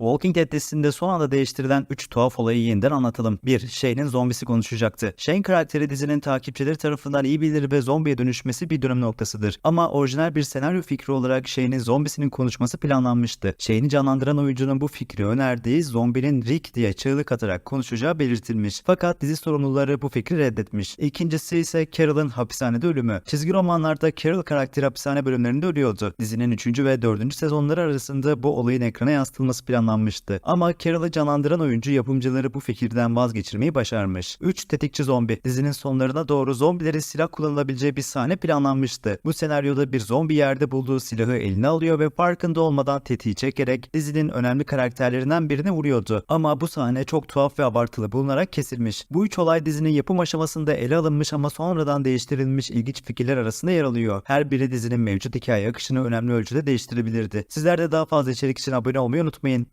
Walking Dead dizisinde son anda değiştirilen 3 tuhaf olayı yeniden anlatalım. 1. Shane'in zombisi konuşacaktı. Shane karakteri dizinin takipçileri tarafından iyi bilinir ve zombiye dönüşmesi bir dönüm noktasıdır. Ama orijinal bir senaryo fikri olarak Shane'in zombisinin konuşması planlanmıştı. Shane'i canlandıran oyuncunun bu fikri önerdiği zombinin Rick diye çığlık atarak konuşacağı belirtilmiş. Fakat dizi sorumluları bu fikri reddetmiş. İkincisi ise Carol'ın hapishanede ölümü. Çizgi romanlarda Carol karakteri hapishane bölümlerinde ölüyordu. Dizinin 3. ve 4. sezonları arasında bu olayın ekrana yansıtılması planlanmıştı. Ama Carol'ı canlandıran oyuncu yapımcıları bu fikirden vazgeçirmeyi başarmış. 3 tetikçi zombi. Dizinin sonlarına doğru zombilerin silah kullanılabileceği bir sahne planlanmıştı. Bu senaryoda bir zombi yerde bulduğu silahı eline alıyor ve farkında olmadan tetiği çekerek dizinin önemli karakterlerinden birine vuruyordu. Ama bu sahne çok tuhaf ve abartılı bulunarak kesilmiş. Bu üç olay dizinin yapım aşamasında ele alınmış ama sonradan değiştirilmiş ilginç fikirler arasında yer alıyor. Her biri dizinin mevcut hikaye akışını önemli ölçüde değiştirebilirdi. Sizler de daha fazla içerik için abone olmayı unutmayın.